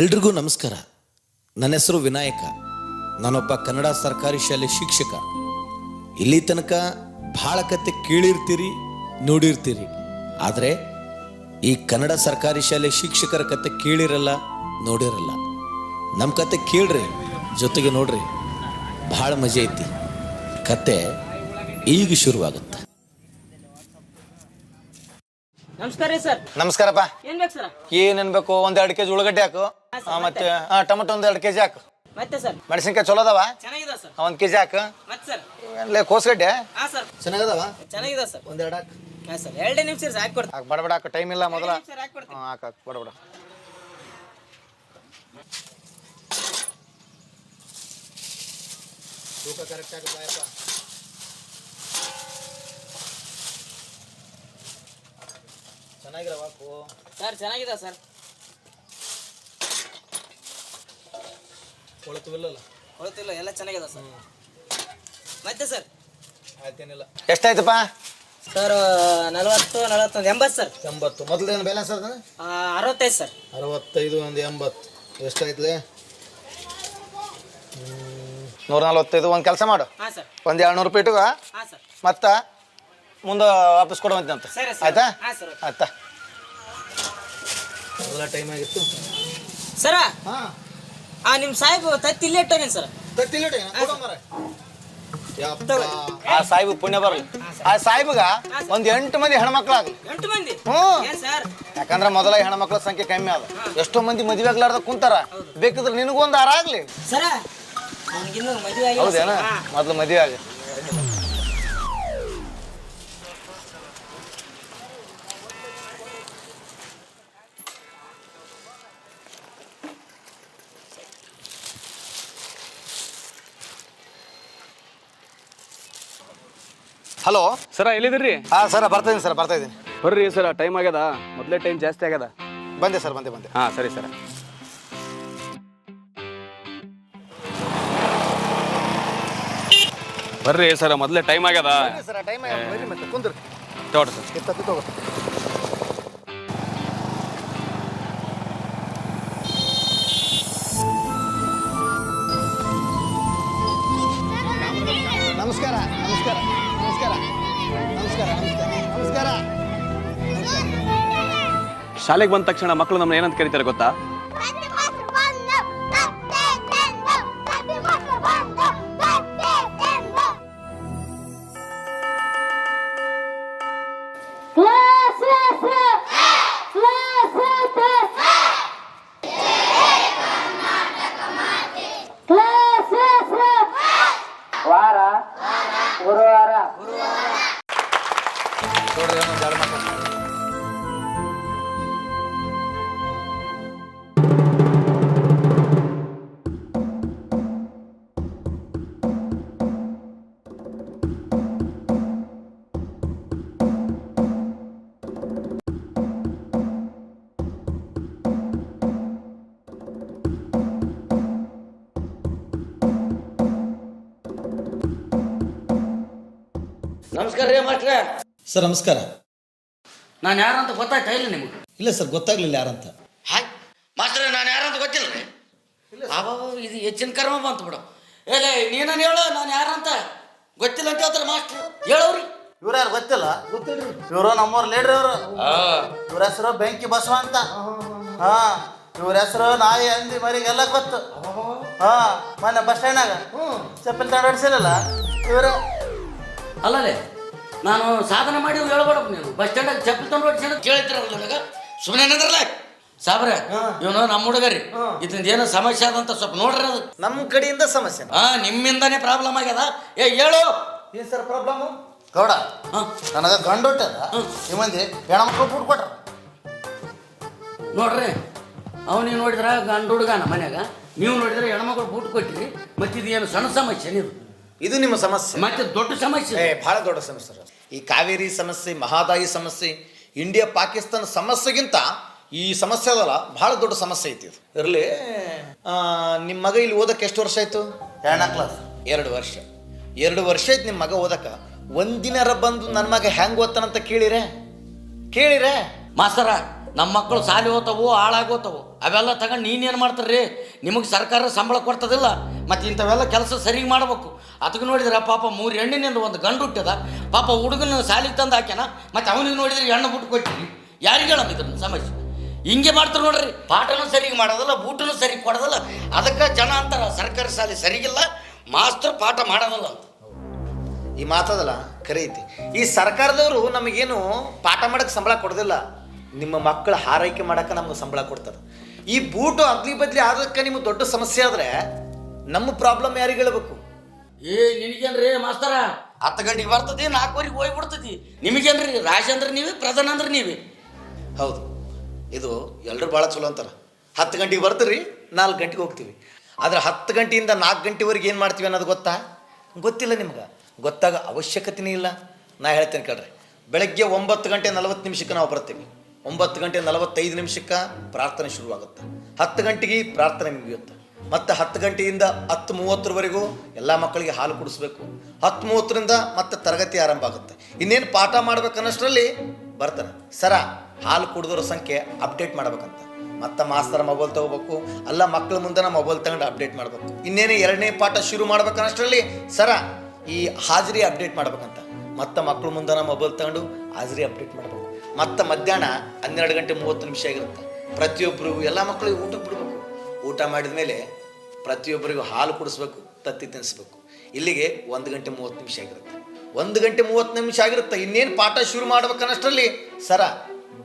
ಎಲ್ರಿಗೂ ನಮಸ್ಕಾರ. ನನ್ನ ಹೆಸರು ವಿನಾಯಕ. ನಾನೊಬ್ಬ ಕನ್ನಡ ಸರ್ಕಾರಿ ಶಾಲೆ ಶಿಕ್ಷಕ. ಇಲ್ಲಿ ತನಕ ಭಾಳ ಕತೆ ಕೇಳಿರ್ತೀರಿ ನೋಡಿರ್ತೀರಿ. ಆದರೆ ಈ ಕನ್ನಡ ಸರ್ಕಾರಿ ಶಾಲೆ ಶಿಕ್ಷಕರ ಕತೆ ಕೇಳಿರಲ್ಲ ನೋಡಿರಲ್ಲ. ನಮ್ಮ ಕತೆ ಕೇಳ್ರಿ ಜೊತೆಗೆ ನೋಡ್ರಿ. ಭಾಳ ಮಜಾ ಐತಿ. ಕತೆ ಈಗ ಶುರುವಾಗುತ್ತೆ. ನಮಸ್ಕಾರ ಸರ್. ನಮಸ್ಕಾರಪ್ಪ. ಏನ್ ಬೇಕು ಸರ್? ಏನ್ ಅನ್ಬೇಕು ಒಂದ್ ಎರಡು ಕೆಜಿ ಉಳ್ಳಗಡ್ಡೆ ಹಾಕು. ಮತ್ತೆ ಟೊಮೆಟೊ ಒಂದ್ ಎರಡು ಕೆಜಿ ಹಾಕು. ಮತ್ತೆ ಸರ್? ಮೆಣಸಿನ್ಕಾಯಿ ಚಲೋ ಅದಾವ ಚೆನ್ನಾಗಿದೆ ಸರ್. ಒಂದ್ ಕೆಜಿ ಹಾಕು. ಮತ್ತೆ ಸರ್? ಲೇ ಕೋಸ್ಗಡ್ಡೆ? ಹಾ ಸರ್. ಚೆನ್ನಾಗದಾವ? ಚೆನ್ನಾಗಿದೆ ಸರ್. ಒಂದ್ ಎರಡು ಹಾಕು. ಹಾ ಸರ್. ಎರಡೇ ನಿಮಿಷ ಸರ್ ಹಾಕಿ ಕೊಡ್ತೀನಿ. ಹಾಕ್ ಟೈಮ್ ಇಲ್ಲ ಮೊದಲ. ಸರ್ ಹಾಕಿ ಕೊಡ್ತೀನಿ. ಹಾಂ ಹಾಕು ಹಾಕು ಬಡ ಬಡ. ತೂಕ ಕರೆಕ್ಟ್ ಹಾಕು ಬಾಯಪ್ಪ. ಚೆನ್ನಾಗಿರವ ಹಾಕು ಸರ್ ಚೆನ್ನಾಗಿದೆ ಸರ್. ಕೊಳತುವಿಲ್ಲಲ್ಲ? ಕೊಳ್ತಿಲ್ಲ ಎಲ್ಲ ಚೆನ್ನಾಗಿದೆ ಸರ್. ಮತ್ತೆ ಸರ್? ಆಯ್ತೇನಿಲ್ಲ. ಎಷ್ಟಾಯ್ತಪ್ಪ? ಸರ್ ನಲವತ್ತು ನಲವತ್ತೊಂದು ಎಂಬತ್ತು ಸರ್. ಎಂಬತ್ತು. ಮೊದಲೇನು ಬ್ಯಾಲೆನ್ಸ್ ಅದ? ಅರವತ್ತೈದು ಸರ್. ಅರವತ್ತೈದು ಒಂದು ಎಂಬತ್ತು. ಎಷ್ಟಾಯ್ತದೆ ನೂರ ನಲ್ವತ್ತೈದು ಒಂದು ಕೆಲಸ ಮಾಡು. ಹಾ ಸರ್. ಒಂದು ಎರಡು ನೂರು ರೂಪಾಯಿ ಇಟ್ಟುಗ ಹಾ ಸರ್. ಮತ್ತೆ ಮುಂದೆ ವಾಪಸ್ ಕೊಡುವಂತೆ ಅಂತ ಸರಿ ಸರ್. ಆಯ್ತಾ? ಹಾ ಸರ್ ಆಯ್ತಾ? ಎಲ್ಲ ಟೈಮ್ ಆಗಿತ್ತು. ಸರ ಹಾಂ. ಆ ನಿಮ್ಮ ಸಾಹೇಬ್ ತತ್ತಿ ಇಲ್ಲೇ ಇಟ್ಟೋಗೇನು ಸರ್. ಆ ಸಾಹೇಬ್ ಪುಣ್ಯ ಬರಲಿ. ಆ ಸಾಹೇಬ್ಗ ಒಂದ್ ಎಂಟು ಮಂದಿ ಹೆಣ್ಮಕ್ಳಾಗ್ಲಿ ಎಂಟು ಮಂದಿ? ಹ್ಞೂ. ಏನ್ ಸರ್? ಯಾಕಂದ್ರೆ ಮೊದಲ ಹೆಣ್ಮಕ್ಳ ಸಂಖ್ಯೆ ಕಮ್ಮಿ ಅದ ಎಷ್ಟೋ ಮಂದಿ ಮದ್ವೆ ಆಗ್ಲಾರ್ದ ಕುಂತಾರ ಬೇಕಿದ್ರೆ ನಿನಗೊಂದು ಆರ ಆಗ್ಲಿ. ಸರ ನನಗಿನ್ನೂ ಮದುವೆ ಆಗಿಲ್ಲ ಹೌದೇನ. ಮೊದ್ಲು ಮದ್ವೆ ಆಗಿ ಹಲೋ ಸರ ಎಲ್ಲಿದ್ದೀರಿ? ಹಾ ಸರ್ ಬರ್ತಾ ಸರ್ ಬರ್ತಾ ಇದ್ದೀನಿ ಬರ್ರಿ ಸರ ಟೈಮ್ ಆಗ್ಯದ? ಮೊದಲೇ ಟೈಮ್ ಜಾಸ್ತಿ ಆಗ್ಯದ? ಬಂದೆ ಸರ್ ಬಂದೆ ಬಂದೆ. ಹಾ ಸರಿ ಸರ. ಬರ್ರಿ ಸರ ಮೊದಲೇ ಟೈಮ್ ಆಗ್ಯದ? ಸರ್ ಟೈಮ್ ಬರ್ರಿ ಮತ್ತೆ ಕುಂದ್ರಿ. ತೋಟ ಸರ್. ತಗೋ ಶಾಲೆಗೆ ಬಂದ ತಕ್ಷಣ ಮಕ್ಕಳು ನಮ್ಮನ್ನ ಏನಂತ ಕರೀತಾರೆ ಗೊತ್ತಾ? ನಮಸ್ಕಾರ ರೀ ಮಾಸ್ಟ್ರ. ಸರ್ ನಮಸ್ಕಾರ. ನಾನು ಯಾರಂತ ಗೊತ್ತಾಯ್ತಾ ಇಲ್ಲ ನಿಮ್ಗೆ? ಇಲ್ಲ ಸರ್ ಗೊತ್ತಾಗ್ಲಿಲ್ಲ ಯಾರಂತ. ಹಾಯ್ ಮಾಸ್ಟರ್ ನಾನು ಯಾರಂತ ಗೊತ್ತಿಲ್ಲ ರೀ ಬಾಬಾ ಇದು ಹೆಚ್ಚಿನ ಕರ್ಮ ಬಂತು ಬಿಡು. ಇಲ್ಲ ನೀನು ಹೇಳು ನಾನು ಯಾರಂತ? ಗೊತ್ತಿಲ್ಲ ಅಂತ ಹೇಳ್ತಾರೆ ಮಾಸ್ಟ್ರು. ಹೇಳವ್ರಿ ಇವ್ರು ಯಾರು ಗೊತ್ತಿಲ್ಲ? ಇವರು ನಮ್ಮವ್ರ ಲೀಡ್ರ್ ಇವರು ಇವ್ರ ಹೆಸರು ಬೆಂಕಿ ಬಸವ ಅಂತ. ಹಾ ಇವ್ರ ಹೆಸರು ನಾಯಿ ಹಂದಿ ಮರಿಗೆಲ್ಲ ಗೊತ್ತು. ಹಾ ಮೊನ್ನೆ ಬಸ್ ಸ್ಟ್ಯಾಂಡ್ನಾಗ. ಚಪ್ಪಲ್ ತಗೊಂಡಿಸಿರಲ್ಲ ಇವರು. ಅಲ್ಲಲೇ ನಾನು ಸಾಧನೆ ಮಾಡಿ ಹೇಳ್ಬೇಡಪ್ಪ ನೀನು. ಬಸ್ ಸ್ಟ್ಯಾಂಡಾಗ ಚಪ್ಪಲಿ ತಂದು ಹೊಡಿಸಿದ ಕೇಳಿದ್ರಲ್ಲ ನನಗೆ. ಸುಮ್ಮನೆ ಏನಂದ್ರಲ್ಲ ಸಾಬ್ರೆ ಇವನು ನಮ್ಮ ಹುಡುಗರಿ. ಇದರಿಂದ ಏನೋ ಸಮಸ್ಯೆ ಅದಂತ ಸ್ವಲ್ಪ ನೋಡ್ರಿ ಅದು. ನಮ್ಮ ಕಡೆಯಿಂದ ಸಮಸ್ಯೆ. ಹಾ ನಿಮ್ಮಿಂದಾನೇ ಪ್ರಾಬ್ಲಮ್ ಆಗ್ಯದ. ಏ ಹೇಳು. ಏನ್ ಸರ್ ಪ್ರಾಬ್ಲಮ್ ಗೌಡ ಹಾ. ನನಗೆ ಗಂಡು ಹುಟ್ಟದ ಈ ಮಂದಿ ಹೆಣ್ಮಕ್ಳು ಬಿಟ್ಟು ಕೊಟ್ರ. ನೋಡ್ರಿ ಅವನಿಗೆ ನೋಡಿದ್ರ ಗಂಡು ಹುಡುಗನ ಮನ್ಯಾಗ. ನೀವು ನೋಡಿದ್ರೆ ಹೆಣ್ಮಕ್ಳು ಬೂಟ್ ಕೊಟ್ಟಿರಿ ಮತ್ತಿದು ಏನು ಸಣ್ಣ ಸಮಸ್ಯೆ ಇದು ಇದು ನಿಮ್ಮ ಸಮಸ್ಯೆ. ಮತ್ತೆ ದೊಡ್ಡ ಸಮಸ್ಯೆ ಏ ಬಹಳ ದೊಡ್ಡ ಸಮಸ್ಯೆ ಸರ್. ಈ ಕಾವೇರಿ ಸಮಸ್ಯೆ ಮಹಾದಾಯಿ ಸಮಸ್ಯೆ ಇಂಡಿಯಾ ಪಾಕಿಸ್ತಾನ ಸಮಸ್ಯೆಗಿಂತ ಈ ಸಮಸ್ಯೆ ಅದಲ್ಲ ಬಹಳ ದೊಡ್ಡ ಸಮಸ್ಯೆ ಐತಿ ಇದು. ಇರಲಿ. ನಿಮ್ಮ ಮಗ ಇಲ್ಲಿ ಓದಕ್ಕೆ ಎಷ್ಟು ವರ್ಷ ಆಯ್ತು? ಎರಡನೇ ಕ್ಲಾಸ್ ಎರಡು ವರ್ಷ. ಎರಡು ವರ್ಷ ಆಯ್ತು ನಿಮ್ಮ ಮಗ ಓದಕ್ಕ. ಒಂದಿನರ ಬಂದು ನನ್ನ ಮಗ ಹೆಂಗ್ ಓದ್ತಾನಂತ ಕೇಳಿರೆ? ಕೇಳಿರೆ? ಮಾಸ್ತರ ನಮ್ಮ ಮಕ್ಕಳು ಸಾಲಿ ಹೋತಾವು ಹಾಳಾಗೋತವು ಅವೆಲ್ಲ ತಗೊಂಡು ನೀನೇನು ಮಾಡ್ತಾರ್ರಿ ನಿಮಗೆ ಸರ್ಕಾರ ಸಂಬಳ ಕೊಡ್ತದಿಲ್ಲ, ಮತ್ತು ಇಂಥವೆಲ್ಲ ಕೆಲಸ ಸರಿಗೆ ಮಾಡ್ಬೇಕು. ಅದಕ್ಕೆ ನೋಡಿದ್ರೆ ಪಾಪ ಮೂರು ಹೆಣ್ಣಿನಿಂದ ಒಂದು ಗಂಡು ಹುಟ್ಟದ, ಪಾಪ ಹುಡುಗನ ಸಾಲಿಗೆ ತಂದು ಹಾಕ್ಯಾನ, ಮತ್ತು ಅವನಿಗೆ ನೋಡಿದ್ರೆ ಹೆಣ್ಣು ಬಿಟ್ಟು ಕೊಟ್ಟಿರಿ ಯಾರಿಗೆ ಹೇಳಮ್ಮ ಇದನ್ನು ಸಮಸ್ಯೆ? ಹಿಂಗೆ ಮಾಡ್ತಾರೆ ನೋಡ್ರಿ, ಪಾಠನೂ ಸರಿಗೆ ಮಾಡೋದಿಲ್ಲ, ಬೂಟನು ಸರಿ ಕೊಡೋದಿಲ್ಲ. ಅದಕ್ಕೆ ಜನ ಅಂತಾರ ಸರ್ಕಾರಿ ಶಾಲೆ ಸರಿಗಿಲ್ಲ ಮಾಸ್ತರ್ ಪಾಠ ಮಾಡೋದಲ್ಲ ಅಂತ. ಈ ಮಾತದಲ್ಲ ಕರೀತಿ. ಈ ಸರ್ಕಾರದವರು ನಮಗೇನು ಪಾಠ ಮಾಡಕ್ಕೆ ಸಂಬಳ ಕೊಡೋದಿಲ್ಲ. ನಿಮ್ಮ ಮಕ್ಕಳ ಹಾರೈಕೆ ಮಾಡೋಕೆ ನಮ್ಗೆ ಸಂಬಳ ಕೊಡ್ತಾರೆ ಈ ಬೂಟು ಅಗ್ಲಿ ಬದ್ಲಿ ಆದಕ್ಕೆ ನಿಮ್ಗೆ ದೊಡ್ಡ ಸಮಸ್ಯೆ ಆದರೆ ನಮ್ಮ ಪ್ರಾಬ್ಲಮ್ ಯಾರಿಗೆ ಹೇಳ್ಬೇಕು? ಏ ನಿನಗೇನ್ರಿ ಮಾಸ್ತರ? ಹತ್ತು ಗಂಟೆಗೆ ಬರ್ತದಿ ನಾಲ್ಕುವರೆಗೆ ಹೋಗಿ ಬಿಡ್ತದಿ ನಿಮಗೇನ್ರಿ ರಾಜ ಅಂದ್ರೆ ನೀವೇ ಪ್ರಧಾನ ಅಂದ್ರೆ ನೀವೇ? ಹೌದು ಇದು ಎಲ್ಲರೂ ಭಾಳ ಚಲೋ ಅಂತಾರೆ. ಹತ್ತು ಗಂಟೆಗೆ ಬರ್ತೀರಿ ನಾಲ್ಕು ಗಂಟೆಗೆ ಹೋಗ್ತೀವಿ. ಆದರೆ ಹತ್ತು ಗಂಟೆಯಿಂದ ನಾಲ್ಕು ಗಂಟೆವರೆಗೆ ಏನು ಮಾಡ್ತೀವಿ ಅನ್ನೋದು ಗೊತ್ತಾ? ಗೊತ್ತಿಲ್ಲ ನಿಮ್ಗೆ. ಗೊತ್ತಾಗ ಅವಶ್ಯಕತೆನೇ ಇಲ್ಲ. ನಾ ಹೇಳ್ತೇನೆ ಕೇಳ್ರಿ. ಬೆಳಗ್ಗೆ ಒಂಬತ್ತು ಗಂಟೆ ನಲವತ್ತು ನಿಮಿಷಕ್ಕೆ ನಾವು ಬರ್ತೀವಿ. ಒಂಬತ್ತು ಗಂಟೆ ನಲವತ್ತೈದು ನಿಮಿಷಕ್ಕೆ ಪ್ರಾರ್ಥನೆ ಶುರುವಾಗುತ್ತೆ. ಹತ್ತು ಗಂಟೆಗೆ ಪ್ರಾರ್ಥನೆ ಮುಗಿಯುತ್ತೆ. ಮತ್ತು ಹತ್ತು ಗಂಟೆಯಿಂದ ಹತ್ತು ಮೂವತ್ತರವರೆಗೂ ಎಲ್ಲ ಮಕ್ಕಳಿಗೆ ಹಾಲು ಕುಡಿಸ್ಬೇಕು. ಹತ್ತು ಮೂವತ್ತರಿಂದ ಮತ್ತೆ ತರಗತಿ ಆರಂಭ ಆಗುತ್ತೆ. ಇನ್ನೇನು ಪಾಠ ಮಾಡ್ಬೇಕನ್ನಷ್ಟರಲ್ಲಿ ಬರ್ತಾರೆ. ಸರ, ಹಾಲು ಕುಡಿದೋರ ಸಂಖ್ಯೆ ಅಪ್ಡೇಟ್ ಮಾಡ್ಬೇಕಂತ. ಮತ್ತೆ ಮಾಸ್ತರ ಮೊಬೈಲ್ ತಗೋಬೇಕು. ಅಲ್ಲ ಮಕ್ಕಳ ಮುಂದೆ ಮೊಬೈಲ್ ತಗೊಂಡು ಅಪ್ಡೇಟ್ ಮಾಡಬೇಕು. ಇನ್ನೇನು ಎರಡನೇ ಪಾಠ ಶುರು ಮಾಡ್ಬೇಕನ್ನಷ್ಟರಲ್ಲಿ ಸರ, ಈ ಹಾಜರಿ ಅಪ್ಡೇಟ್ ಮಾಡ್ಬೇಕಂತ. ಮತ್ತೆ ಮಕ್ಕಳ ಮುಂದೆ ಮೊಬೈಲ್ ತಗೊಂಡು ಹಾಜರಿ ಅಪ್ಡೇಟ್ ಮಾಡಬೇಕು. ಮತ್ತೆ ಮಧ್ಯಾಹ್ನ ಹನ್ನೆರಡು ಗಂಟೆ ಮೂವತ್ತು ನಿಮಿಷ ಆಗಿರುತ್ತೆ. ಪ್ರತಿಯೊಬ್ಬರಿಗೂ ಎಲ್ಲ ಮಕ್ಕಳಿಗೆ ಊಟ ಬಿಡಬೇಕು. ಊಟ ಮಾಡಿದ ಮೇಲೆ ಪ್ರತಿಯೊಬ್ಬರಿಗೂ ಹಾಲು ಕುಡಿಸ್ಬೇಕು, ತತ್ತಿ ತಿನ್ನಿಸ್ಬೇಕು. ಇಲ್ಲಿಗೆ ಒಂದು ಗಂಟೆ ಮೂವತ್ತು ನಿಮಿಷ ಆಗಿರುತ್ತೆ. ಒಂದು ಗಂಟೆ ಮೂವತ್ತು ನಿಮಿಷ ಆಗಿರುತ್ತೆ. ಇನ್ನೇನು ಪಾಠ ಶುರು ಮಾಡ್ಬೇಕನ್ನಷ್ಟರಲ್ಲಿ ಸರ,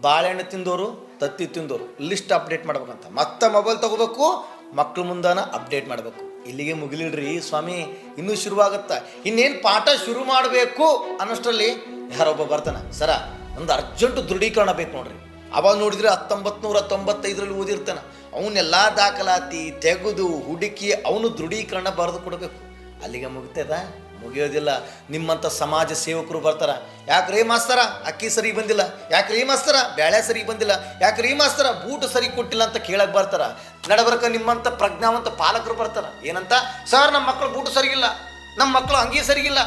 ಬಾಳೆಹಣ್ಣು ತಿಂದೋರು, ತತ್ತಿ ತಿಂದೋರು ಲಿಸ್ಟ್ ಅಪ್ಡೇಟ್ ಮಾಡ್ಬೇಕಂತ. ಮತ್ತೆ ಮೊಬೈಲ್ ತಗೋಬೇಕು ಮಕ್ಕಳು ಮುಂದಾನ ಅಪ್ಡೇಟ್ ಮಾಡಬೇಕು. ಇಲ್ಲಿಗೆ ಮುಗಿಲಿಡ್ರಿ ಸ್ವಾಮಿ, ಇನ್ನೂ ಶುರುವಾಗುತ್ತಾ. ಇನ್ನೇನು ಪಾಠ ಶುರು ಮಾಡಬೇಕು ಅನ್ನೋಷ್ಟರಲ್ಲಿ ಯಾರೊಬ್ಬ ಬರ್ತಾನೆ, ಸರ ಒಂದು ಅರ್ಜೆಂಟ್ ದೃಢೀಕರಣ ಬೇಕು ನೋಡ್ರಿ. ಅವಾಗ ನೋಡಿದ್ರೆ ಹತ್ತೊಂಬತ್ತು ನೂರ ತೊಂಬತ್ತೈದರಲ್ಲಿ ಓದಿರ್ತಾನೆ. ಅವನ್ನೆಲ್ಲ ದಾಖಲಾತಿ ತೆಗೆದು ಹುಡುಕಿ ಅವನು ದೃಢೀಕರಣ ಬರೆದು ಕೊಡಬೇಕು. ಅಲ್ಲಿಗೆ ಮುಗಿತದ? ಮುಗಿಯೋದಿಲ್ಲ. ನಿಮ್ಮಂಥ ಸಮಾಜ ಸೇವಕರು ಬರ್ತಾರ. ರೀ ಮಾಸ್ತರ? ಅಕ್ಕಿ ಸರಿ ಬಂದಿಲ್ಲ. ಯಾಕ್ರಿ ಮಾಸ್ತರ? ಬ್ಯಾಳೆ ಸರಿ ಬಂದಿಲ್ಲ. ಯಾಕ್ರಿ ಮಾಸ್ತರ? ಬೂಟು ಸರಿ ಕೊಟ್ಟಿಲ್ಲ ಅಂತ ಕೇಳಕ್ ಬರ್ತಾರ. ನಡಬರ್ಕ ನಿಮ್ಮಂಥ ಪ್ರಜ್ಞಾವಂತ ಪಾಲಕರು ಬರ್ತಾರ. ಏನಂತ? ಸರ್ ನಮ್ಮ ಮಕ್ಕಳು ಬೂಟು ಸರಿಗಿಲ್ಲ. ನಮ್ಮ ಮಕ್ಕಳು ಅಂಗಿ ಸರಿಗಿಲ್ಲ.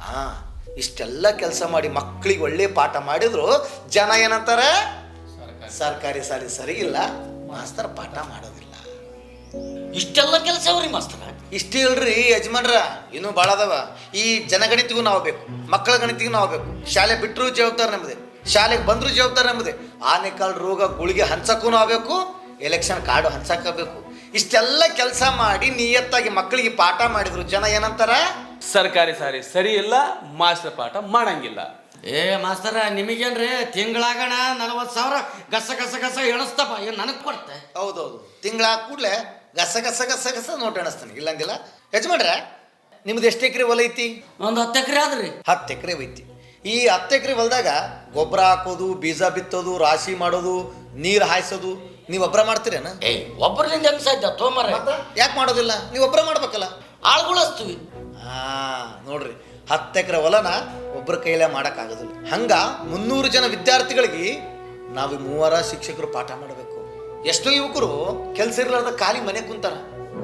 ಹಾ. ಇಷ್ಟೆಲ್ಲ ಕೆಲಸ ಮಾಡಿ ಮಕ್ಕಳಿಗೆ ಒಳ್ಳೆ ಪಾಠ ಮಾಡಿದ್ರು ಜನ ಏನಂತಾರೆ? ಸರ್ಕಾರಿ. ಸಾಲಿ ಸರಿಗಿಲ್ಲ ಮಾಸ್ತರ್ ಪಾಠ ಮಾಡೋದಿಲ್ಲ. ಇಷ್ಟೆಲ್ಲ ಕೆಲಸ ಅವ್ರಿ ಮಾಸ್ತರ? ಇಷ್ಟೇ ಇಲ್ರಿ ಯಜಮಾನ್ರ ಇನ್ನೂ ಭಾಳ ಅದಾವ. ಈ ಜನಗಣಿತಿಗೂ ನಾವು ಬೇಕು ಮಕ್ಕಳ ಗಣಿತಿಗೂ ನಾವು ಬೇಕು. ಶಾಲೆ ಬಿಟ್ಟರು ಜವಾಬ್ದಾರ ನಮ್ದೆ ಶಾಲೆಗೆ ಬಂದರೂ ಜವಾಬ್ದಾರಿ ನಮ್ದೆ. ಆನೆಕಾಲ್ ರೋಗ ಗುಳಿಗೆ ಹಂಚಕ್ಕೂ ನಾವು ಬೇಕು ಎಲೆಕ್ಷನ್ ಕಾರ್ಡು ಹಂಚಕಬೇಕು ಇಷ್ಟೆಲ್ಲ ಕೆಲಸ ಮಾಡಿ ನಿಯತ್ತಾಗಿ ಮಕ್ಕಳಿಗೆ ಪಾಠ ಮಾಡಿದ್ರು ಜನ ಏನಂತಾರ? ಸರ್ಕಾರಿ ಸಾರಿ ಸರಿ ಇಲ್ಲ ಮಾಸ್ಟರ್ ಪಾಠ ಮಾಡಂಗಿಲ್ಲ. ಏ ಮಾಸ್ತರ ನಿಮಗೇನ್ರಿ ತಿಂಗಳಾಗಣ ನಲವತ್ತು ಸಾವಿರ ಗಸ ಗಸ ಗಸ ಎಣಿಸ್ತಪ್ಪ ಏನು ನನಗೆ ಕೊಡ್ತೆ? ಹೌದೌದು. ತಿಂಗಳ ಕೂಡಲೇ ಗಸ ಗಸ ಗಸ ಗಸ ನೋಟ್ ಎಣಿಸ್ತಾನೆ ಇಲ್ಲಂಗಿಲ್ಲ? ಯಜಮಾನ್ರೆ ನಿಮ್ದು ಎಷ್ಟು ಎಕರೆ ಹೊಲ ಐತಿ? ಒಂದು ಹತ್ತು ಎಕರೆ ಆದ್ರಿ. ಹತ್ತು ಎಕರೆ ಐತಿ. ಈ ಹತ್ತು ಎಕರೆ ಹೊಲದಾಗ ಗೊಬ್ಬರ ಹಾಕೋದು ಬೀಜ ಬಿತ್ತೋದು ರಾಶಿ ಮಾಡೋದು ನೀರು ಹಾಯಿಸೋದು ನೀವು ಒಬ್ಬರ ಮಾಡ್ತೀರೇನ? ಏಯ್ ಒಬ್ಬರಿಂದ ಹೆಂಗ್ ಸಾಧ್ಯ? ತೋಮರ ಯಾಕೆ ಮಾಡೋದಿಲ್ಲ? ನೀವು ಒಬ್ಬರ ಮಾಡ್ಬೇಕಲ್ಲ. ಆಳುಗಳು ಹಚ್ತೀವಿ ಹಾ ನೋಡ್ರಿ. ಹತ್ತು ಎಕರೆ ಹೊಲನ ಒಬ್ಬರ ಕೈಲೇ ಮಾಡೋಕ್ಕಾಗೋದಿಲ್ಲ. ಹಂಗೆ ಮುನ್ನೂರು ಜನ ವಿದ್ಯಾರ್ಥಿಗಳಿಗೆ ನಾವು ಮೂವರ ಶಿಕ್ಷಕರು ಪಾಠ ಮಾಡಬೇಕು. ಎಷ್ಟೋ ಯುವಕರು ಕೆಲಸ ಇರಲಾರ್ದ ಖಾಲಿ ಮನೆ ಕುಂತಾರ.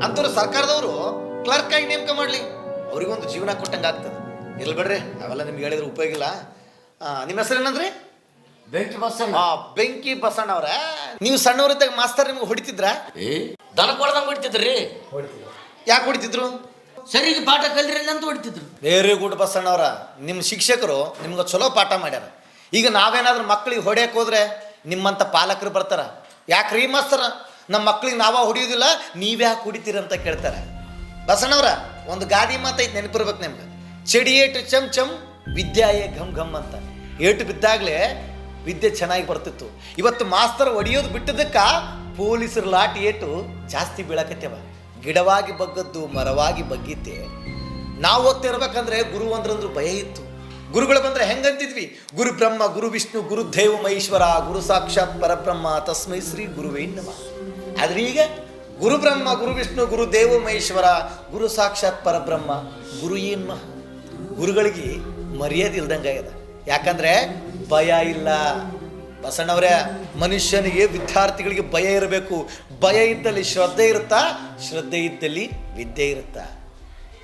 ಅಂತವ್ರು ಸರ್ಕಾರದವರು ಕ್ಲರ್ಕ್ ಆಗಿ ನೇಮಕ ಮಾಡಲಿ. ಅವ್ರಿಗೊಂದು ಜೀವನ ಕೊಟ್ಟಂಗೆ ಆಗ್ತದೆ. ಇಲ್ಲ ಬಿಡ್ರಿ ಅವೆಲ್ಲ ನಿಮ್ಗೆ ಹೇಳಿದ್ರೆ ಉಪಯೋಗ ಇಲ್ಲ. ಆ, ನಿಮ್ಮ ಹೆಸರು ಏನಂದ್ರಿ? ಬೆಂಕಿ ಬಸಣ್ಣ. ಆ, ಬೆಂಕಿ ಬಸಣ್ಣ ಅವ್ರ. ನೀವು ಸಣ್ಣವರಿದ್ದಾಗ ಮಾಸ್ತರ್ ನಿಮ್ಗೆ ಹೊಡಿತಿದ್ರ? ದನ ಕೊಡ್ದಂಗೆ ಹೊಡಿತಿದ್ರಿ. ಯಾಕೆ ಹೊಡಿತಿದ್ರು? ಸರಿಗೆ ಪಾಠ ಕಲ್ರಿಲ್ಲ ಅಂತ ಹೊಡಿತಿದ್ರು. ವೆರಿ ಗುಡ್ ಬಸಣ್ಣವ್ರ ನಿಮ್ಮ ಶಿಕ್ಷಕರು ನಿಮ್ಗೆ ಚಲೋ ಪಾಠ ಮಾಡ್ಯಾರ. ಈಗ ನಾವೇನಾದ್ರೂ ಮಕ್ಕಳಿಗೆ ಹೊಡೆಯಕ್ಕೆ ಹೋದ್ರೆ ನಿಮ್ಮಂಥ ಪಾಲಕರು ಬರ್ತಾರ. ಯಾಕ್ರೀ ಮಾಸ್ತರ? ನಮ್ಮ ಮಕ್ಳಿಗೆ ನಾವ ಹೊಡಿಯೋದಿಲ್ಲ, ನೀವ್ಯಾಕೆ ಕುಡಿತೀರ ಅಂತ ಕೇಳ್ತಾರೆ. ಬಸಣ್ಣವ್ರ ಒಂದು ಗಾದಿ ಮಾತೈತೆ ನೆನಪಿರ್ಬೇಕು ನಿಮ್ಗೆ. ಚಡಿ ಏಟು ಚಮ್ ಚಮ್ ವಿದ್ಯಾಯೇ ಘಮ್ ಘಮ್ ಅಂತ. ಏಟು ಬಿದ್ದಾಗಲೇ ವಿದ್ಯೆ ಚೆನ್ನಾಗಿ ಬರ್ತಿತ್ತು. ಇವತ್ತು ಮಾಸ್ತರ್ ಹೊಡಿಯೋದು ಬಿಟ್ಟದಕ್ಕ ಪೊಲೀಸರ ಲಾಟಿ ಏಟು ಜಾಸ್ತಿ ಬೀಳಕತ್ತೇವ. ಗಿಡವಾಗಿ ಬಗ್ಗದ್ದು, ಮರವಾಗಿ ಬಗ್ಗಿದ್ದೆ. ನಾವು ಓದ್ತಿರ್ಬೇಕಂದ್ರೆ ಗುರು ಅಂದ್ರಂದ್ರೂ ಭಯ ಇತ್ತು. ಗುರುಗಳು ಬಂದ್ರೆ ಹೆಂಗಂತಿದ್ವಿ? ಗುರು ಬ್ರಹ್ಮ, ಗುರು ವಿಷ್ಣು, ಗುರು ದೇವ ಮಹೇಶ್ವರ, ಗುರು ಸಾಕ್ಷಾತ್ ಪರಬ್ರಹ್ಮ, ತಸ್ಮೈ ಶ್ರೀ ಗುರುವೇ ನಮ. ಆದ್ರೆ ಈಗ ಗುರು ಬ್ರಹ್ಮ, ಗುರು ವಿಷ್ಣು, ಗುರು ದೇವ ಮಹೇಶ್ವರ, ಗುರು ಸಾಕ್ಷಾತ್ ಪರಬ್ರಹ್ಮ, ಗುರು ಏನ್ಮ ಗುರುಗಳಿಗೆ ಮರ್ಯಾದೆ ಆಗ್ಯದ. ಯಾಕಂದ್ರೆ ಭಯ ಇಲ್ಲ. ಬಸಣ್ಣವರೇ, ಮನುಷ್ಯನಿಗೆ ವಿದ್ಯಾರ್ಥಿಗಳಿಗೆ ಭಯ ಇರಬೇಕು. ಭಯ ಇದ್ದಲ್ಲಿ ಶ್ರದ್ಧೆ ಇರುತ್ತಾ? ಶ್ರದ್ಧೆ ಇದ್ದಲ್ಲಿ ವಿದ್ಯೆ ಇರುತ್ತಾ?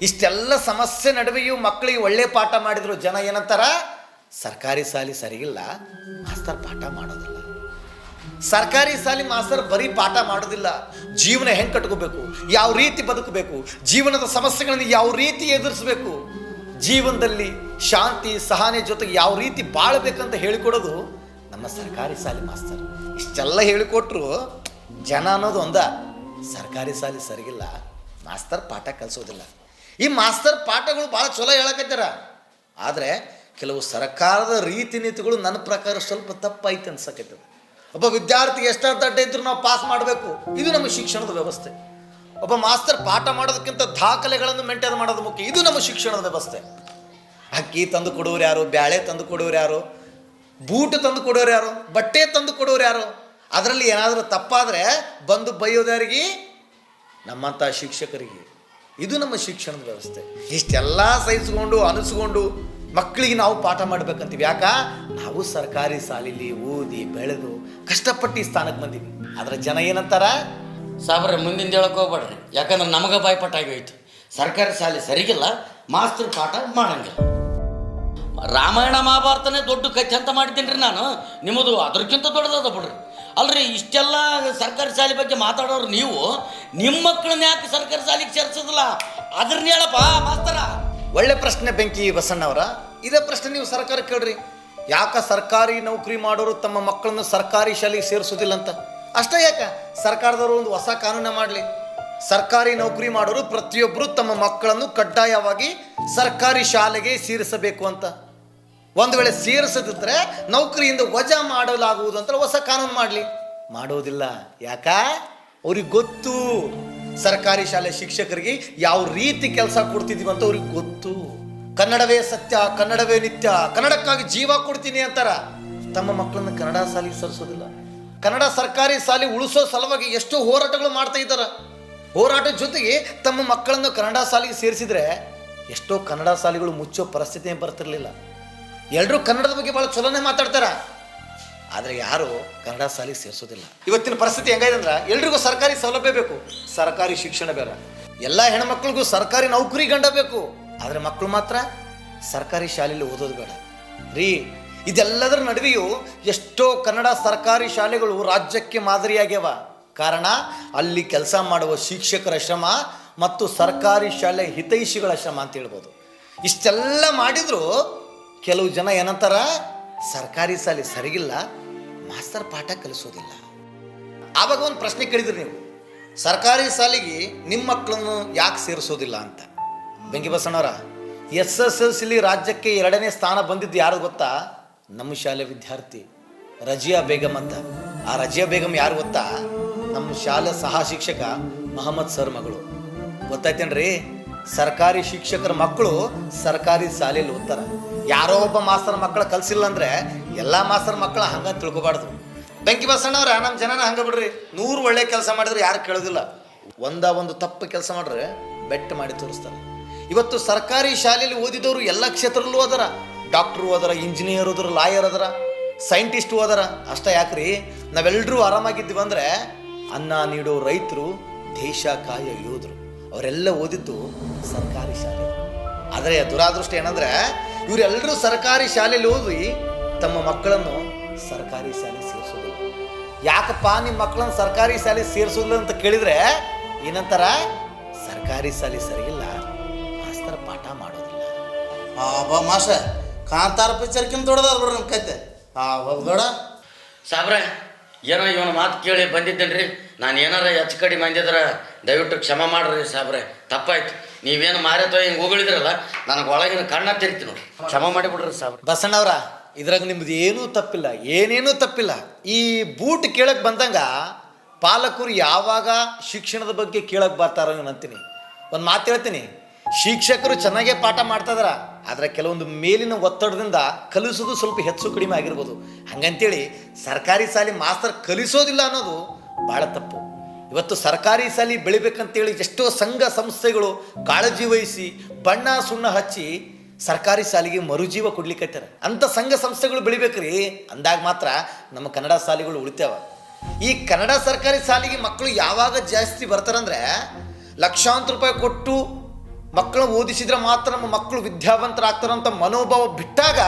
ಇಷ್ಟೆಲ್ಲ ಸಮಸ್ಯೆ ನಡುವೆಯೂ ಮಕ್ಕಳಿಗೆ ಒಳ್ಳೆ ಪಾಠ ಮಾಡಿದ್ರು ಜನ ಏನಂತಾರ? ಸರ್ಕಾರಿ ಶಾಲೆ ಸರಿಯಿಲ್ಲ, ಮಾಸ್ತರ್ ಪಾಠ ಮಾಡೋದಿಲ್ಲ. ಸರ್ಕಾರಿ ಶಾಲೆ ಮಾಸ್ತರ್ ಬರೀ ಪಾಠ ಮಾಡೋದಿಲ್ಲ, ಜೀವನ ಹೆಂಗೆ ಕಟ್ಕೋಬೇಕು, ಯಾವ ರೀತಿ ಬದುಕಬೇಕು, ಜೀವನದ ಸಮಸ್ಯೆಗಳನ್ನು ಯಾವ ರೀತಿ ಎದುರಿಸಬೇಕು, ಜೀವನದಲ್ಲಿ ಶಾಂತಿ, ಸಹನೆ ಜೊತೆಗೆ ಯಾವ ರೀತಿ ಬಾಳ್ಬೇಕಂತ ಹೇಳಿಕೊಡೋದು ನಮ್ಮ ಸರ್ಕಾರಿ ಶಾಲೆ ಮಾಸ್ತರ್. ಇಷ್ಟೆಲ್ಲ ಹೇಳಿಕೊಟ್ರು ಜನ ಅನ್ನೋದು ಒಂದ. ಸರ್ಕಾರಿ ಶಾಲೆ ಸರಿಗಿಲ್ಲ. ಮಾಸ್ತರ್ ಪಾಠ ಕಲಿಸೋದಿಲ್ಲ. ಈ ಮಾಸ್ತರ್ ಪಾಠಗಳು ಭಾಳ ಚಲೋ ಹೇಳಕತ್ತಾರ ಆದರೆ ಕೆಲವು ಸರ್ಕಾರದ ರೀತಿ ನೀತಿಗಳು ನನ್ನ ಪ್ರಕಾರ ಸ್ವಲ್ಪ ತಪ್ಪಾಯ್ತು ಅನ್ಸಕತ್ತದ. ಒಬ್ಬ ವಿದ್ಯಾರ್ಥಿಗೆ ಎಷ್ಟ ದಡ್ಡ ಇದ್ರೂ ನಾವು ಪಾಸ್ ಮಾಡಬೇಕು. ಇದು ನಮ್ಮ ಶಿಕ್ಷಣದ ವ್ಯವಸ್ಥೆ. ಒಬ್ಬ ಮಾಸ್ತರ್ ಪಾಠ ಮಾಡೋದಕ್ಕಿಂತ ದಾಖಲೆಗಳನ್ನು ಮೇಂಟೈನ್ ಮಾಡೋದು ಮುಖ್ಯ. ಇದು ನಮ್ಮ ಶಿಕ್ಷಣದ ವ್ಯವಸ್ಥೆ. ಅಕ್ಕಿ ತಂದು ಕೊಡೋರು ಯಾರು? ಬ್ಯಾಳೆ ತಂದು ಕೊಡೋರು ಯಾರು? ಬೂಟು ತಂದು ಕೊಡೋರು ಯಾರು? ಬಟ್ಟೆ ತಂದು ಕೊಡೋರು ಯಾರು? ಅದರಲ್ಲಿ ಏನಾದರೂ ತಪ್ಪಾದರೆ ಬಂದು ಬೈಯೋದ್ಯಾರಿಗೆ ನಮ್ಮಂಥ ಶಿಕ್ಷಕರಿಗೆ. ಇದು ನಮ್ಮ ಶಿಕ್ಷಣದ ವ್ಯವಸ್ಥೆ. ಇಷ್ಟೆಲ್ಲ ಸಹಿಸ್ಕೊಂಡು, ಅನಿಸ್ಕೊಂಡು ಮಕ್ಕಳಿಗೆ ನಾವು ಪಾಠ ಮಾಡ್ಬೇಕಂತೀವಿ. ಯಾಕ? ನಾವು ಸರ್ಕಾರಿ ಶಾಲೆಯಲ್ಲಿ ಓದಿ, ಬೆಳೆದು ಕಷ್ಟಪಟ್ಟು ಸ್ಥಾನಕ್ಕೆ ಬಂದೀವಿ. ಅದರ ಜನ ಏನಂತಾರ? ಸಾಬ್ರೆ ಮುಂದಿನ ಹೇಳಕ್ಕೆ ಹೋಗ್ಬೇಡ್ರಿ. ಯಾಕಂದ್ರೆ ನಮಗೆ ಹೋಯ್ತು. ಸರ್ಕಾರಿ ಶಾಲೆ ಸರಿಗಿಲ್ಲ, ಮಾಸ್ತರ್ ಪಾಠ ಮಾಡಂಗಿಲ್ಲ. ರಾಮಾಯಣ ಮಹಾಭಾರತನೇ ದೊಡ್ಡ ಕಚ್ಚಂತ ಮಾಡಿದ್ದೀನಿ ರೀ ನಾನು. ನಿಮ್ಮದು ಅದಕ್ಕಿಂತ ದೊಡ್ಡದಾದ ಬಿಡ್ರಿ. ಅಲ್ರಿ, ಇಷ್ಟೆಲ್ಲ ಸರ್ಕಾರಿ ಶಾಲೆ ಬಗ್ಗೆ ಮಾತಾಡೋರು ನೀವು ನಿಮ್ಮ ಮಕ್ಕಳನ್ನ ಯಾಕೆ ಸರ್ಕಾರಿ ಶಾಲೆಗೆ ಸೇರ್ಸೋದಿಲ್ಲ? ಅದ್ರನ್ನ ಹೇಳಪ್ಪ, ಮಾಸ್ತರ. ಒಳ್ಳೆ ಪ್ರಶ್ನೆ ಬೆಂಕಿ ಬಸಣ್ಣವರ. ಇದೇ ಪ್ರಶ್ನೆ ನೀವು ಸರ್ಕಾರ ಕೇಳ್ರಿ. ಯಾಕ ಸರ್ಕಾರಿ ನೌಕರಿ ಮಾಡೋರು ತಮ್ಮ ಮಕ್ಕಳನ್ನು ಸರ್ಕಾರಿ ಶಾಲೆಗೆ ಸೇರಿಸೋದಿಲ್ಲ ಅಂತ? ಅಷ್ಟೇ ಯಾಕ? ಸರ್ಕಾರದವರು ಒಂದು ಹೊಸ ಕಾನೂನ ಮಾಡಲಿ. ಸರ್ಕಾರಿ ನೌಕರಿ ಮಾಡೋರು ಪ್ರತಿಯೊಬ್ಬರು ತಮ್ಮ ಮಕ್ಕಳನ್ನು ಕಡ್ಡಾಯವಾಗಿ ಸರ್ಕಾರಿ ಶಾಲೆಗೆ ಸೇರಿಸಬೇಕು ಅಂತ. ಒಂದು ವೇಳೆ ಸೇರಿಸದಿದ್ರೆ ನೌಕರಿಯಿಂದ ವಜಾ ಮಾಡಲಾಗುವುದು ಅಂತ ಹೊಸ ಕಾನೂನು ಮಾಡಲಿ. ಮಾಡೋದಿಲ್ಲ. ಯಾಕ? ಅವ್ರಿಗೆ ಗೊತ್ತು. ಸರ್ಕಾರಿ ಶಾಲೆ ಶಿಕ್ಷಕರಿಗೆ ಯಾವ ರೀತಿ ಕೆಲಸ ಕೊಡ್ತಿದ್ದೀವಿ ಅಂತ ಅವ್ರಿಗೆ ಗೊತ್ತು. ಕನ್ನಡವೇ ಸತ್ಯ, ಕನ್ನಡವೇ ನಿತ್ಯ, ಕನ್ನಡಕ್ಕಾಗಿ ಜೀವ ಕೊಡ್ತೀನಿ ಅಂತಾರ. ತಮ್ಮ ಮಕ್ಕಳನ್ನು ಕನ್ನಡ ಶಾಲೆಗೆ ಸರಿಸೋದಿಲ್ಲ. ಕನ್ನಡ ಸರ್ಕಾರಿ ಶಾಲೆ ಉಳಿಸೋ ಸಲುವಾಗಿ ಎಷ್ಟೋ ಹೋರಾಟಗಳು ಮಾಡ್ತಾ ಇದ್ದಾರ. ಹೋರಾಟದ ಜೊತೆಗೆ ತಮ್ಮ ಮಕ್ಕಳನ್ನು ಕನ್ನಡ ಶಾಲೆಗೆ ಸೇರಿಸಿದ್ರೆ ಎಷ್ಟೋ ಕನ್ನಡ ಶಾಲೆಗಳು ಮುಚ್ಚೋ ಪರಿಸ್ಥಿತಿ ಬರ್ತಿರ್ಲಿಲ್ಲ. ಎಲ್ಲರೂ ಕನ್ನಡದ ಬಗ್ಗೆ ಭಾಳ ಚಲೋನೇ ಮಾತಾಡ್ತಾರ. ಆದರೆ ಯಾರು ಕನ್ನಡ ಶಾಲೆಗೆ ಸೇರಿಸೋದಿಲ್ಲ. ಇವತ್ತಿನ ಪರಿಸ್ಥಿತಿ ಹೆಂಗಿದೆ ಅಂದ್ರೆ ಎಲ್ರಿಗೂ ಸರ್ಕಾರಿ ಸೌಲಭ್ಯ ಬೇಕು. ಸರ್ಕಾರಿ ಶಿಕ್ಷಣ ಬೇರೆ ಎಲ್ಲ ಹೆಣ್ಮಕ್ಳಿಗೂ ಸರ್ಕಾರಿ ನೌಕರಿ ಗಂಡ ಬೇಕು. ಆದರೆ ಮಕ್ಕಳು ಮಾತ್ರ ಸರ್ಕಾರಿ ಶಾಲೆಯಲ್ಲಿ ಓದೋದು ಬೇಡ. ರೀ, ಇದೆಲ್ಲದರ ನಡುವೆಯೂ ಎಷ್ಟೋ ಕನ್ನಡ ಸರ್ಕಾರಿ ಶಾಲೆಗಳು ರಾಜ್ಯಕ್ಕೆ ಮಾದರಿಯಾಗ್ಯವ. ಕಾರಣ, ಅಲ್ಲಿ ಕೆಲಸ ಮಾಡುವ ಶಿಕ್ಷಕರ ಶ್ರಮ ಮತ್ತು ಸರ್ಕಾರಿ ಶಾಲೆ ಹಿತೈಷಿಗಳ ಶ್ರಮ ಅಂತ ಹೇಳ್ಬೋದು. ಇಷ್ಟೆಲ್ಲ ಮಾಡಿದ್ರು ಕೆಲವು ಜನ ಏನಂತಾರ? ಸರ್ಕಾರಿ ಶಾಲೆ ಸರಿಗಿಲ್ಲ ಮಾಸ್ತರ್ ಪಾಠ ಕಲಿಸೋದಿಲ್ಲ. ಆವಾಗ ಒಂದು ಪ್ರಶ್ನೆ ಕೇಳಿದ್ರಿ ನೀವು. ಸರ್ಕಾರಿ ಶಾಲೆಗೆ ನಿಮ್ಮ ಮಕ್ಕಳನ್ನು ಯಾಕೆ ಸೇರಿಸೋದಿಲ್ಲ ಅಂತ? Benki Basannavara, S S L C ರಾಜ್ಯಕ್ಕೆ ಎರಡನೇ ಸ್ಥಾನ ಬಂದಿದ್ದು ಯಾರು ಗೊತ್ತಾ? ನಮ್ಮ ಶಾಲೆ ವಿದ್ಯಾರ್ಥಿ ರಜಿಯಾ ಬೇಗಂ ಅಂತ. ಆ ರಜಿಯಾ ಬೇಗಂ ಯಾರು ಗೊತ್ತಾ? ನಮ್ಮ ಶಾಲೆ ಸಹ ಶಿಕ್ಷಕ ಮಹಮ್ಮದ್ ಸರ್ ಮಗಳು. ಗೊತ್ತಾಯ್ತೇನ್ರಿ? ಸರ್ಕಾರಿ ಶಿಕ್ಷಕರ ಮಕ್ಕಳು ಸರ್ಕಾರಿ ಶಾಲೆಯಲ್ಲಿ ಓದ್ತಾರ. ಯಾರೋ ಒಬ್ಬ ಮಾಸ್ತರ್ ಮಕ್ಕಳ ಕಲ್ಸಿಲ್ಲ ಅಂದ್ರೆ ಎಲ್ಲಾ ಮಾಸ್ತರ್ ಮಕ್ಕಳ ಹಂಗ ತಿಳ್ಕೊಬಾರ್ದು. ಬೆಂಕಿ ಬಸಣ್ಣವ್ರ ನಮ್ಮ ಜನನ ಹಂಗ ಬಿಡ್ರಿ. ನೂರು ಒಳ್ಳೆ ಕೆಲಸ ಮಾಡಿದ್ರೆ ಯಾರು ಕೇಳೋದಿಲ್ಲ. ಒಂದ ಒಂದು ತಪ್ಪು ಕೆಲಸ ಮಾಡ್ರೆ ಬೆಟ್ಟ ಮಾಡಿ ತೋರಿಸ್ತಾರೆ. ಇವತ್ತು ಸರ್ಕಾರಿ ಶಾಲೆಯಲ್ಲಿ ಓದಿದವರು ಎಲ್ಲ ಕ್ಷೇತ್ರದಲ್ಲೂ ಅದರ. ಡಾಕ್ಟ್ರು ಅದರ, ಇಂಜಿನಿಯರ್ ಅದರ, ಲಾಯರ್ ಅದರ, ಸೈಂಟಿಸ್ಟ್ ಅದರ. ಅಷ್ಟ ಯಾಕ್ರಿ? ನಾವೆಲ್ಲರೂ ಆರಾಮಾಗಿದ್ದೀವಿ ಅಂದ್ರೆ ಅನ್ನ ನೀಡೋ ರೈತರು ದೇಶ ಕಾಯ ಯೋಧರು. ಅವರೆಲ್ಲ ಓದಿದ್ದು ಸರ್ಕಾರಿ ಶಾಲೆ. ಆದರೆ ದುರಾದೃಷ್ಟ ಏನಂದ್ರೆ ಇವರೆಲ್ಲರೂ ಸರ್ಕಾರಿ ಶಾಲೆಯಲ್ಲಿ ಓದಿ ತಮ್ಮ ಮಕ್ಕಳನ್ನು ಸರ್ಕಾರಿ ಶಾಲೆ ಸೇರಿಸೋದಿಲ್ಲ. ಯಾಕಪ್ಪ ನಿಮ್ಮ ಮಕ್ಕಳನ್ನು ಸರ್ಕಾರಿ ಶಾಲೆ ಸೇರಿಸೋದಿಲ್ಲ ಅಂತ ಕೇಳಿದ್ರೆ ಏನಂತಾರ? ಸರ್ಕಾರಿ ಶಾಲೆ ಸರಿಯಿಲ್ಲ ಮಾಸ್ತರ್ ಪಾಠ ಮಾಡೋದಿಲ್ಲ. ಆ ಮಾಸ ಕಾಂತಾರ ಪಿಕ್ಚರ್ಕಿಂತ ದೊಡ್ಡದ ಬಿಡ್ರಿ ನಮ್ಮ ಕತೆ. ಆ ದೊಡ್ಡ. ಸಾಬ್ರೆ ಏನೋ ಇವನ ಮಾತು ಕೇಳಿ ಬಂದಿದ್ದೇನ್ರಿ? ನಾನು ಏನಾರ ಹೆಚ್ಚು ಕಡಿಮೆ ಅಂದಿದ್ರೆ ದಯವಿಟ್ಟು ಕ್ಷಮ ಮಾಡ್ರಿ ಸಾಬ್ರೆ. ತಪ್ಪಾಯ್ತು. ನೀವೇನು ಮಾರಿದೋ ಹಿಂಗೆ ಉಗಳಿದ್ರಲ್ಲ, ನನಗೆ ಒಳಗಿನ ಕಣ್ಣ ತಿರ್ತೀನಿ ನೋಡಿ. ಕ್ಷಮ ಮಾಡಿಬಿಡ್ರಿ ಸಾಬ್ ಬಸಣ್ಣವ್ರ, ಇದ್ರಾಗ ನಿಮ್ದು ಏನೂ ತಪ್ಪಿಲ್ಲ, ಏನೇನೂ ತಪ್ಪಿಲ್ಲ. ಈ ಬೂಟ್ ಕೇಳಕ್ ಬಂದಂಗ ಪಾಲಕರು ಯಾವಾಗ ಶಿಕ್ಷಣದ ಬಗ್ಗೆ ಕೇಳಕ್ ಬರ್ತಾರ ಅಂತೀನಿ. ಒಂದು ಮಾತು ಹೇಳ್ತೀನಿ. ಶಿಕ್ಷಕರು ಚೆನ್ನಾಗೇ ಪಾಠ ಮಾಡ್ತಾ ಇದಾರ, ಆದರೆ ಕೆಲವೊಂದು ಮೇಲಿನ ಒತ್ತಡದಿಂದ ಕಲಿಸೋದು ಸ್ವಲ್ಪ ಹೆಚ್ಚು ಕಡಿಮೆ ಆಗಿರ್ಬೋದು. ಹಂಗಂತೇಳಿ ಸರ್ಕಾರಿ ಶಾಲೆ ಮಾಸ್ತರ್ ಕಲಿಸೋದಿಲ್ಲ ಅನ್ನೋದು ಭಾಳ ತಪ್ಪು. ಇವತ್ತು ಸರ್ಕಾರಿ ಸಾಲಿ ಬೆಳಿಬೇಕಂತೇಳಿ ಎಷ್ಟೋ ಸಂಘ ಸಂಸ್ಥೆಗಳು ಕಾಳಜಿ ವಹಿಸಿ ಬಣ್ಣ ಸುಣ್ಣ ಹಚ್ಚಿ ಸರ್ಕಾರಿ ಶಾಲೆಗೆ ಮರುಜೀವ ಕೊಡ್ಲಿಕ್ಕತ್ತಾರ ಅಂಥ ಸಂಘ ಸಂಸ್ಥೆಗಳು ಬೆಳಿಬೇಕ್ರಿ. ಅಂದಾಗ ಮಾತ್ರ ನಮ್ಮ ಕನ್ನಡ ಶಾಲೆಗಳು ಉಳಿತಾವ. ಈ ಕನ್ನಡ ಸರ್ಕಾರಿ ಶಾಲೆಗೆ ಮಕ್ಕಳು ಯಾವಾಗ ಜಾಸ್ತಿ ಬರ್ತಾರಂದ್ರೆ ಲಕ್ಷಾಂತರ ರೂಪಾಯಿ ಕೊಟ್ಟು ಮಕ್ಕಳು ಓದಿಸಿದ್ರೆ ಮಾತ್ರ ನಮ್ಮ ಮಕ್ಕಳು ವಿದ್ಯಾವಂತರಾಗ್ತಾರಂತ ಮನೋಭಾವ ಬಿಟ್ಟಾಗ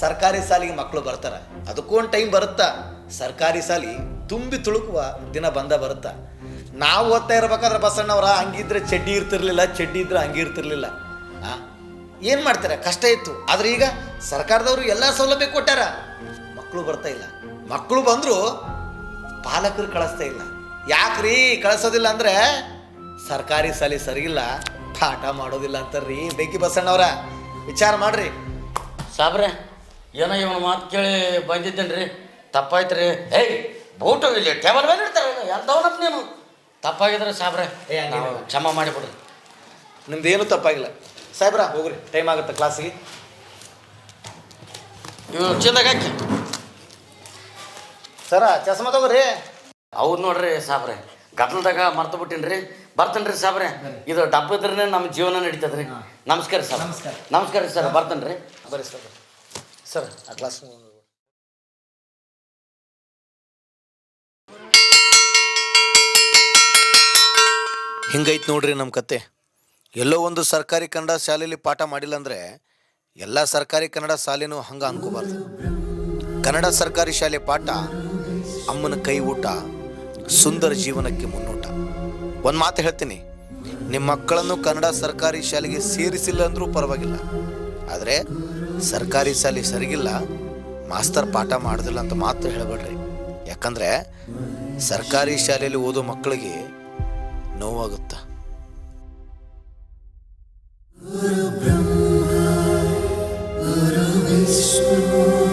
ಸರ್ಕಾರಿ ಸಾಲಿಗೆ ಮಕ್ಕಳು ಬರ್ತಾರೆ. ಅದಕ್ಕೂ ಒಂದು ಟೈಮ್ ಬರುತ್ತಾ? ಸರ್ಕಾರಿ ಶಾಲಿ ತುಂಬಿ ತುಳುಕುವ ದಿನ ಬಂದ ಬರುತ್ತಾ. ನಾವು ಓದ್ತಾ ಇರ್ಬೇಕಾದ್ರೆ ಬಸಣ್ಣವರ ಹಂಗಿದ್ರೆ ಚಡ್ಡಿ ಇರ್ತಿರ್ಲಿಲ್ಲ, ಚಡ್ಡಿ ಇದ್ರೆ ಹಂಗೆ ಇರ್ತಿರ್ಲಿಲ್ಲ. ಏನು ಮಾಡ್ತಾರೆ? ಕಷ್ಟ ಇತ್ತು. ಆದ್ರೆ ಈಗ ಸರ್ಕಾರದವರು ಎಲ್ಲ ಸೌಲಭ್ಯ ಕೊಟ್ಟಾರ. ಮಕ್ಕಳು ಬರ್ತಾ ಇಲ್ಲ. ಮಕ್ಕಳು ಬಂದರೂ ಪಾಲಕರು ಕಳಿಸ್ತಾ ಇಲ್ಲ. ಯಾಕ್ರಿ ಕಳಿಸೋದಿಲ್ಲ ಅಂದ್ರೆ ಸರ್ಕಾರಿ ಸಾಲಿ ಸರಿಯಿಲ್ಲ ಪಾಠ ಮಾಡೋದಿಲ್ಲ ಅಂತಾರ್ರಿ. ಬೆಂಕಿ ಬಸಣ್ಣವ್ರ ವಿಚಾರ ಮಾಡ್ರಿ. ಸಾಬ್ರೆ, ಏನೋ ಇವನು ಮಾತು ಕೇಳಿ ಬಂದಿದ್ದೇನೆ ರೀ ತಪ್ಪಾಯ್ತು ರೀ ಏಯ್! ಬೋಟು ಇಲ್ಲಿ ಟೇಬಲ್ ಮೇಲೆ ಇಡ್ತಾರೆ ಎಂಥವನಪ್ಪ ನೀನು? ತಪ್ಪಾಗಿದ್ರೆ ಸಾಬ್ರೆ. ನಾವು ಕ್ಷಮ ಮಾಡಿಬಿಡ್ರಿ ನಿಮ್ದೇನು ತಪ್ಪಾಗಿಲ್ಲ. ಸಾಹೇಬ್ರ ಹೋಗ್ರಿ. ಟೈಮ್ ಆಗುತ್ತೆ ಕ್ಲಾಸಿಗೆ ಇವು ಚಿಂದಾಗ ಹಾಕಿ. ಸರ ಚಸ್ಮಾ ತಗೋರಿ. ಹೌದು ನೋಡ್ರಿ ಸಾಬ್ರೆ ಗದ್ದಲ್ದಾಗ ಮರ್ತು ಬಿಟ್ಟಿನ್ರಿ ಬರ್ತೇನೆ ರೀ ಸಾಬ್ರೆ. ಇದು ಡಬ್ಬದ್ರೇ ನಮ್ಮ ಜೀವನ ನಡೀತದ್ರಿ ನಮಸ್ಕಾರ ಸರ್. ನಮಸ್ಕಾರ. ನಮಸ್ಕಾರ ರೀ ಸರ್ ಬರ್ತೇನೆ ರೀ. ಬರ್ರಿ ಸರ್ ಸರ್ ಆ ಕ್ಲಾಸ್ ಹಿಂಗೈತೆ ನೋಡ್ರಿ ನಮ್ಮ ಕತೆ. ಎಲ್ಲೋ ಒಂದು ಸರ್ಕಾರಿ ಕನ್ನಡ ಶಾಲೆಯಲ್ಲಿ ಪಾಠ ಮಾಡಿಲ್ಲ ಅಂದರೆ ಎಲ್ಲ ಸರ್ಕಾರಿ ಕನ್ನಡ ಶಾಲೆನೂ ಹಂಗೆ ಅನ್ಕೋಬಾರ್ದು. ಕನ್ನಡ ಸರ್ಕಾರಿ ಶಾಲೆ ಪಾಠ ಅಮ್ಮನ ಕೈ ಊಟ, ಸುಂದರ ಜೀವನಕ್ಕೆ ಮುನ್ನೋಟ. ಒಂದು ಮಾತು ಹೇಳ್ತೀನಿ ನಿಮ್ಮ ಮಕ್ಕಳನ್ನು ಕನ್ನಡ ಸರ್ಕಾರಿ ಶಾಲೆಗೆ ಸೇರಿಸಿಲ್ಲ ಅಂದರೂ ಪರವಾಗಿಲ್ಲ. ಆದರೆ ಸರ್ಕಾರಿ ಶಾಲೆ ಸರಿಗಿಲ್ಲ, ಮಾಸ್ತರ್ ಪಾಠ ಮಾಡೋದಿಲ್ಲ ಅಂತ ಮಾತ್ರ ಹೇಳಬೇಡ್ರಿ. ಯಾಕಂದರೆ ಸರ್ಕಾರಿ ಶಾಲೆಯಲ್ಲಿ ಓದೋ ಮಕ್ಕಳಿಗೆ ನೋವಾಗುತ್ತಾ. ವಿಷ್ಣು.